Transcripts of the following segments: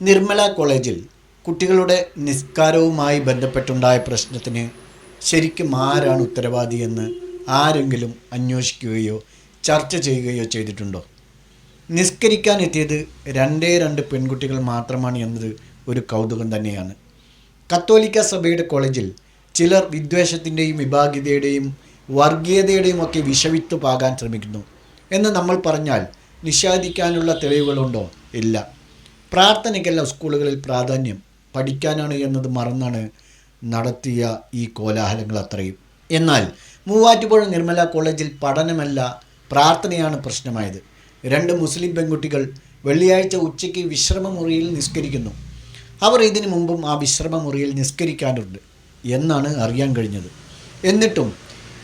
നിർമ്മല കോളേജിൽ കുട്ടികളുടെ നിസ്കാരവുമായി ബന്ധപ്പെട്ടുണ്ടായ പ്രശ്നത്തിന് ശരിക്കും ആരാണ് ഉത്തരവാദിയെന്ന് ആരെങ്കിലും അന്വേഷിക്കുകയോ ചർച്ച ചെയ്യുകയോ ചെയ്തിട്ടുണ്ടോ? നിസ്കരിക്കാൻ എത്തിയത് രണ്ടേ രണ്ട് പെൺകുട്ടികൾ മാത്രമാണ് എന്നത് ഒരു കൗതുകം തന്നെയാണ്. കത്തോലിക്ക സഭയുടെ കോളേജിൽ ചിലർ വിദ്വേഷത്തിന്റെയും വിഭാഗീയതയുടെയും വർഗീയതയുടെയും ഒക്കെ വിഷവിത്ത് പാകാൻ ശ്രമിക്കുന്നു. എന്ന് നമ്മൾ പറഞ്ഞാൽ നിഷേധിക്കാനുള്ള തെളിവുകളുണ്ടോ? ഇല്ല. പ്രാർത്ഥനയ്ക്കല്ല സ്കൂളുകളിൽ പ്രാധാന്യം. പഠിക്കാനാണ് എന്നത് മറന്നാണ് നടത്തിയ ഈ കോലാഹലങ്ങൾ അത്രയും. എന്നാൽ മൂവാറ്റുപുഴ നിർമ്മല കോളേജിൽ പഠനമല്ല പ്രാർത്ഥനയാണ് പ്രശ്നമായത്. രണ്ട് മുസ്ലിം പെൺകുട്ടികൾ വെള്ളിയാഴ്ച ഉച്ചയ്ക്ക് വിശ്രമമുറിയിൽ നിസ്കരിക്കുന്നു. അവർ ഇതിനു മുമ്പും ആ വിശ്രമമുറിയിൽ നിസ്കരിക്കാറുണ്ട് എന്നാണ് അറിയാൻ കഴിഞ്ഞത്. എന്നിട്ടും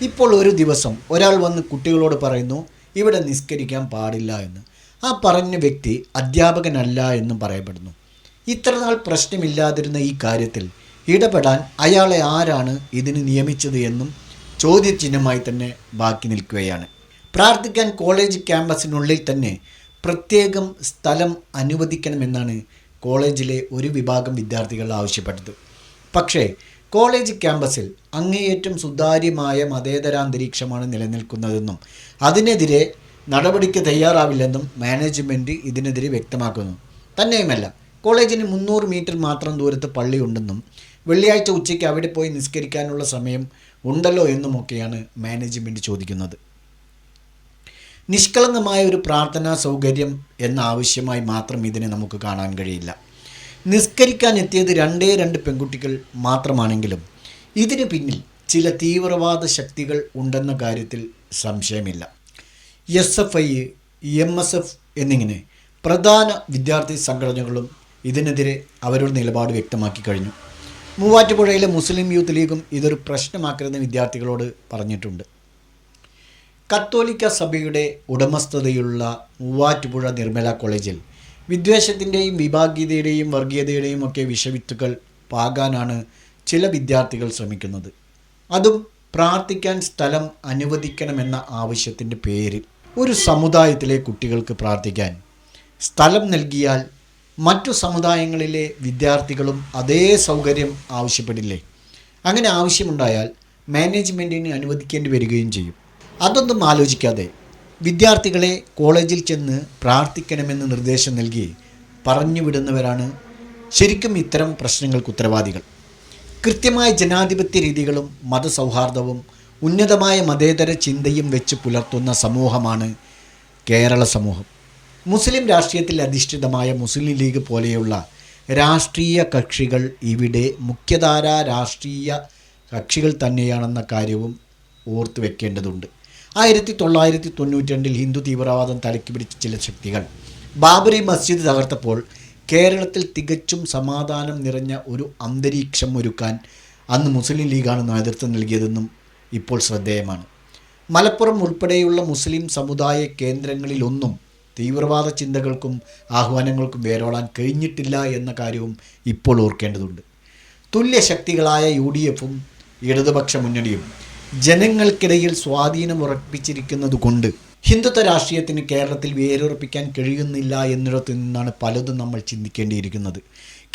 ഇപ്പോൾ ഒരു ദിവസം ഒരാൾ വന്ന് കുട്ടികളോട് പറയുന്നു ഇവിടെ നിസ്കരിക്കാൻ പാടില്ല എന്ന്. ആ പറഞ്ഞ വ്യക്തി അധ്യാപകനല്ല എന്നും പറയപ്പെടുന്നു. ഇത്രനാൾ പ്രശ്നമില്ലാതിരുന്ന ഈ കാര്യത്തിൽ ഇടപെടാൻ അയാളെ ആരാണ് ഇതിന് നിയമിച്ചത് എന്നും ചോദ്യചിഹ്നമായി തന്നെ ബാക്കി നിൽക്കുകയാണ്. പ്രാർത്ഥിക്കാൻ കോളേജ് ക്യാമ്പസിനുള്ളിൽ തന്നെ പ്രത്യേകം സ്ഥലം അനുവദിക്കണമെന്നാണ് കോളേജിലെ ഒരു വിഭാഗം വിദ്യാർത്ഥികൾ ആവശ്യപ്പെട്ടത്. പക്ഷേ കോളേജ് ക്യാമ്പസിൽ അങ്ങേയറ്റം സുതാര്യമായ മതേതരാന്തരീക്ഷമാണ് നിലനിൽക്കുന്നതെന്നും അതിനെതിരെ നടപടിക്ക് തയ്യാറാവില്ലെന്നും മാനേജ്മെന്റ് ഇതിനെതിരെ വ്യക്തമാക്കുന്നു. തന്നെയുമല്ല കോളേജിന് മുന്നൂറ് മീറ്റർ മാത്രം ദൂരത്ത് പള്ളിയുണ്ടെന്നും വെള്ളിയാഴ്ച ഉച്ചയ്ക്ക് അവിടെ പോയി നിസ്കരിക്കാനുള്ള സമയം ഉണ്ടല്ലോ എന്നുമൊക്കെയാണ് മാനേജ്മെന്റ് ചോദിക്കുന്നത്. നിഷ്കളങ്കമായ ഒരു പ്രാർത്ഥനാ സൗകര്യം എന്ന ആവശ്യമായി മാത്രം ഇതിനെ നമുക്ക് കാണാൻ കഴിയില്ല. നിസ്കരിക്കാൻ എത്തിയത് രണ്ടേ രണ്ട് പെൺകുട്ടികൾ മാത്രമാണെങ്കിലും ഇതിന് പിന്നിൽ ചില തീവ്രവാദ ശക്തികൾ ഉണ്ടെന്ന കാര്യത്തിൽ സംശയമില്ല. S F I M S F എന്നിങ്ങനെ പ്രധാന വിദ്യാർത്ഥി സംഘടനകളും ഇതിനെതിരെ അവരുടെ നിലപാട് വ്യക്തമാക്കി കഴിഞ്ഞു. മൂവാറ്റുപുഴയിലെ മുസ്ലിം യൂത്ത് ലീഗും ഇതൊരു പ്രശ്നമാക്കരുതെന്ന് വിദ്യാർത്ഥികളോട് പറഞ്ഞിട്ടുണ്ട്. കത്തോലിക്ക സഭയുടെ ഉടമസ്ഥതയുള്ള മൂവാറ്റുപുഴ നിർമ്മല കോളേജിൽ വിദ്വേഷത്തിന്റെയും വിഭാഗീയതയുടെയും വർഗീയതയുടെയും ഒക്കെ വിഷവിത്തുകൾ പാകാനാണ് ചില വിദ്യാർത്ഥികൾ ശ്രമിക്കുന്നത്. അതും പ്രാർത്ഥിക്കാൻ സ്ഥലം അനുവദിക്കണമെന്ന ആവശ്യത്തിന്റെ പേരിൽ. ഒരു സമുദായത്തിലെ കുട്ടികൾക്ക് പ്രാർത്ഥിക്കാൻ സ്ഥലം നൽകിയാൽ മറ്റു സമുദായങ്ങളിലെ വിദ്യാർത്ഥികളും അതേ സൗകര്യം ആവശ്യപ്പെടില്ലേ? അങ്ങനെ ആവശ്യമുണ്ടായാൽ മാനേജ്മെന്റിന് അനുവദിക്കേണ്ടി വരികയും ചെയ്യും. അതൊന്നും ആലോചിക്കാതെ വിദ്യാർത്ഥികളെ കോളേജിൽ ചെന്ന് പ്രാർത്ഥിക്കണമെന്ന് നിർദ്ദേശം നൽകി പറഞ്ഞു വിടുന്നവരാണ് ശരിക്കും ഇത്തരം പ്രശ്നങ്ങൾക്ക് ഉത്തരവാദികൾ. കൃത്യമായ ജനാധിപത്യ രീതികളും മതസൗഹാർദ്ദവും ഉന്നതമായ മതേതര ചിന്തയും വെച്ച് പുലർത്തുന്ന സമൂഹമാണ് കേരള സമൂഹം. മുസ്ലിം രാഷ്ട്രീയത്തിൽ അധിഷ്ഠിതമായ മുസ്ലിം ലീഗ് പോലെയുള്ള രാഷ്ട്രീയ കക്ഷികൾ ഇവിടെ മുഖ്യധാര രാഷ്ട്രീയ കക്ഷികൾ തന്നെയാണെന്ന കാര്യവും ഓർത്തു വെക്കേണ്ടതുണ്ട്. ആയിരത്തി തൊള്ളായിരത്തി തൊണ്ണൂറ്റി രണ്ടിൽ ഹിന്ദു തീവ്രവാദം തലയ്ക്ക് പിടിച്ച ചില ശക്തികൾ. ബാബറി മസ്ജിദ് തകർത്തപ്പോൾ കേരളത്തിൽ തികച്ചും സമാധാനം നിറഞ്ഞ ഒരു അന്തരീക്ഷം ഒരുക്കാൻ അന്ന് മുസ്ലിം ലീഗാണ് നേതൃത്വം നൽകിയതെന്നും ഇപ്പോൾ ശ്രദ്ധേയമാണ്. മലപ്പുറം ഉൾപ്പെടെയുള്ള മുസ്ലിം സമുദായ കേന്ദ്രങ്ങളിലൊന്നും തീവ്രവാദ ചിന്തകൾക്കും ആഹ്വാനങ്ങൾക്കും വേരോളാൻ കഴിഞ്ഞിട്ടില്ല എന്ന കാര്യവും ഇപ്പോൾ ഓർക്കേണ്ടതുണ്ട്. തുല്യശക്തികളായ യു ഡി എഫും ഇടതുപക്ഷ മുന്നണിയും ജനങ്ങൾക്കിടയിൽ സ്വാധീനം ഉറപ്പിച്ചിരിക്കുന്നത് കൊണ്ട് ഹിന്ദുത്വ രാഷ്ട്രീയത്തിന് കേരളത്തിൽ വേരുറപ്പിക്കാൻ കഴിയുന്നില്ല എന്നിടത്തു നിന്നാണ് പലതും നമ്മൾ ചിന്തിക്കേണ്ടിയിരിക്കുന്നത്.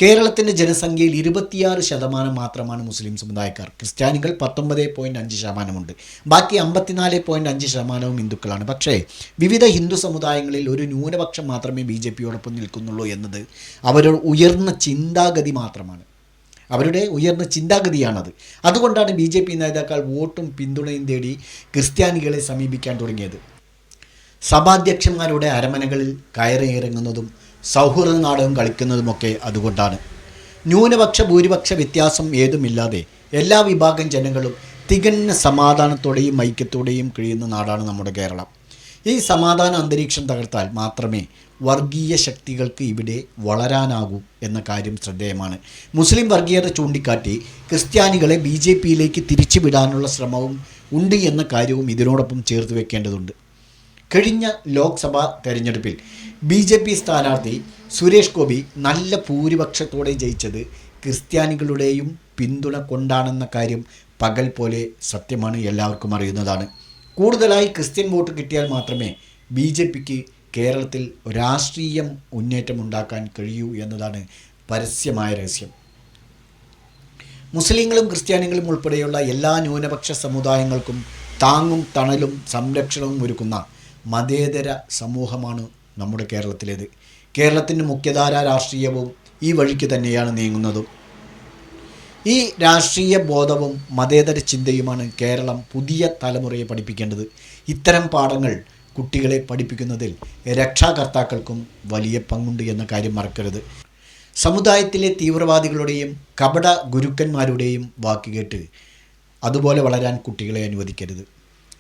കേരളത്തിന്റെ ജനസംഖ്യയിൽ ഇരുപത്തിയാറ് ശതമാനം മാത്രമാണ് മുസ്ലിം സമുദായക്കാർ. ക്രിസ്ത്യാനികൾ പത്തൊമ്പത് പോയിന്റ് അഞ്ച് ശതമാനമുണ്ട്. ബാക്കി അമ്പത്തിനാല് പോയിന്റ് അഞ്ച് ശതമാനവും ഹിന്ദുക്കളാണ്. പക്ഷേ വിവിധ ഹിന്ദു സമുദായങ്ങളിൽ ഒരു ന്യൂനപക്ഷം മാത്രമേ ബി ജെ പിയോടൊപ്പം നിൽക്കുന്നുള്ളൂ എന്നത് അവരുടെ ഉയർന്ന ചിന്താഗതി മാത്രമാണ്. അവരുടെ ഉയർന്ന ചിന്താഗതിയാണത്. അതുകൊണ്ടാണ് ബി ജെ പി നേതാക്കൾ വോട്ടും പിന്തുണയും തേടി ക്രിസ്ത്യാനികളെ സമീപിക്കാൻ തുടങ്ങിയത്. സഭാധ്യക്ഷന്മാരുടെ അരമനകളിൽ കയറിയിറങ്ങുന്നതും സൗഹൃദ നാടകം കളിക്കുന്നതുമൊക്കെ അതുകൊണ്ടാണ്. ന്യൂനപക്ഷ ഭൂരിപക്ഷ വ്യത്യാസം ഏതുമില്ലാതെ എല്ലാ വിഭാഗം ജനങ്ങളും തികഞ്ഞ സമാധാനത്തോടെയും ഐക്യത്തോടെയും കഴിയുന്ന നാടാണ് നമ്മുടെ കേരളം. ഈ സമാധാന അന്തരീക്ഷം തകർത്താൽ മാത്രമേ വർഗീയ ശക്തികൾക്ക് ഇവിടെ വളരാനാകൂ എന്ന കാര്യം ശ്രദ്ധേയമാണ്. മുസ്ലിം വർഗീയത ചൂണ്ടിക്കാട്ടി ക്രിസ്ത്യാനികളെ ബി ജെ പിയിലേക്ക് തിരിച്ചുവിടാനുള്ള ശ്രമവും ഉണ്ട് എന്ന കാര്യവും ഇതിനോടൊപ്പം ചേർത്ത് വെക്കേണ്ടതുണ്ട്. കഴിഞ്ഞ ലോക്സഭാ തെരഞ്ഞെടുപ്പിൽ ബി ജെ പി സ്ഥാനാർത്ഥി സുരേഷ് ഗോപി നല്ല ഭൂരിപക്ഷത്തോടെ ജയിച്ചത് ക്രിസ്ത്യാനികളുടെയും പിന്തുണ കൊണ്ടാണെന്ന കാര്യം പകൽ പോലെ സത്യമാണ് എല്ലാവർക്കും അറിയുന്നതാണ്. കൂടുതലായി ക്രിസ്ത്യൻ വോട്ട് കിട്ടിയാൽ മാത്രമേ ബി ജെ പിക്ക് കേരളത്തിൽ രാഷ്ട്രീയം മുന്നേറ്റം ഉണ്ടാക്കാൻ കഴിയൂ എന്നതാണ് പരസ്യമായ രഹസ്യം. മുസ്ലിങ്ങളും ക്രിസ്ത്യാനികളും ഉൾപ്പെടെയുള്ള എല്ലാ ന്യൂനപക്ഷ സമുദായങ്ങൾക്കും താങ്ങും തണലും സംരക്ഷണവും ഒരുക്കുന്ന മതേതര സമൂഹമാണ് നമ്മുടെ കേരളത്തിലേത്. കേരളത്തിന്റെ മുഖ്യധാര രാഷ്ട്രീയവും ഈ വഴിക്ക് തന്നെയാണ് നീങ്ങുന്നതും. ഈ രാഷ്ട്രീയ ബോധവും മതേതര ചിന്തയുമാണ് കേരളം പുതിയ തലമുറയെ പഠിപ്പിക്കേണ്ടത്. ഇത്തരം പാഠങ്ങൾ കുട്ടികളെ പഠിപ്പിക്കുന്നതിൽ രക്ഷാകർത്താക്കൾക്കും വലിയ പങ്കുണ്ട് എന്ന കാര്യം മറക്കരുത്. സമുദായത്തിലെ തീവ്രവാദികളുടെയും കപട ഗുരുക്കന്മാരുടെയും വാക്കുകേട്ട് അതുപോലെ വളരാൻ കുട്ടികളെ അനുവദിക്കരുത്.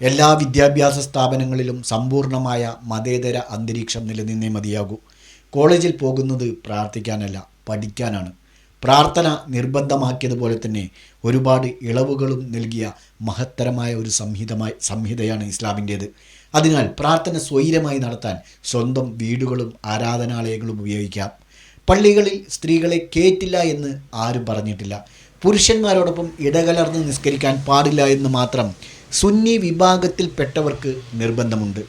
എല്ലാ വിദ്യാഭ്യാസ സ്ഥാപനങ്ങളിലും സമ്പൂർണമായ മതേതര അന്തരീക്ഷം നിലനിന്നേ മതിയാകൂ. കോളേജിൽ പോകുന്നത് പ്രാർത്ഥിക്കാനല്ല പഠിക്കാനാണ്. പ്രാർത്ഥന നിർബന്ധമാക്കിയതുപോലെ തന്നെ ഒരുപാട് ഇളവുകളും നൽകിയ മഹത്തരമായ ഒരു സംഹിതമായി സംഹിതയാണ് ഇസ്ലാമിന്റേത്. അതിനാൽ പ്രാർത്ഥന സ്വൈരമായി നടത്താൻ സ്വന്തം വീടുകളും ആരാധനാലയങ്ങളും ഉപയോഗിക്കാം. പള്ളികളിൽ സ്ത്രീകളെ കേറ്റില്ല എന്ന് ആരും പറഞ്ഞിട്ടില്ല. പുരുഷന്മാരോടൊപ്പം ഇടകലർന്ന് നിസ്കരിക്കാൻ പാടില്ല എന്ന് മാത്രം സുന്നി വിഭാഗത്തിൽപ്പെട്ടവർക്ക് നിർബന്ധമുണ്ട്.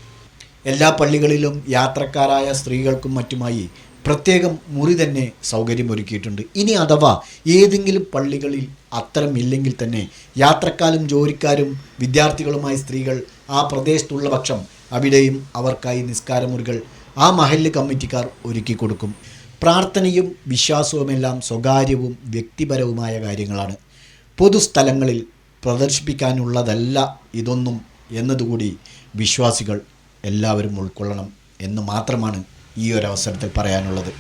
എല്ലാ പള്ളികളിലും യാത്രക്കാരായ സ്ത്രീകൾക്കും മറ്റുമായി പ്രത്യേകം മുറി തന്നെ സൗകര്യമൊരുക്കിയിട്ടുണ്ട്. ഇനി അഥവാ ഏതെങ്കിലും പള്ളികളിൽ അത്തരം ഇല്ലെങ്കിൽ തന്നെ യാത്രക്കാരും ജോലിക്കാരും വിദ്യാർത്ഥികളുമായി സ്ത്രീകൾ ആ പ്രദേശത്തുള്ള പക്ഷം അവിടെയും അവർക്കായി നിസ്കാരമുറികൾ ആ മഹല്ല് കമ്മിറ്റിക്കാർ ഒരുക്കി കൊടുക്കും. പ്രാർത്ഥനയും വിശ്വാസവുമെല്ലാം സ്വകാര്യവും വ്യക്തിപരവുമായ കാര്യങ്ങളാണ്. പൊതുസ്ഥലങ്ങളിൽ പ്രദർശിപ്പിക്കാനുള്ളതല്ല ഇതൊന്നും എന്നതുകൂടി വിശ്വാസികൾ എല്ലാവരും ഉൾക്കൊള്ളണം എന്ന് മാത്രമാണ് ഈ ഒരു അവസരത്തിൽ പറയാനുള്ളത്.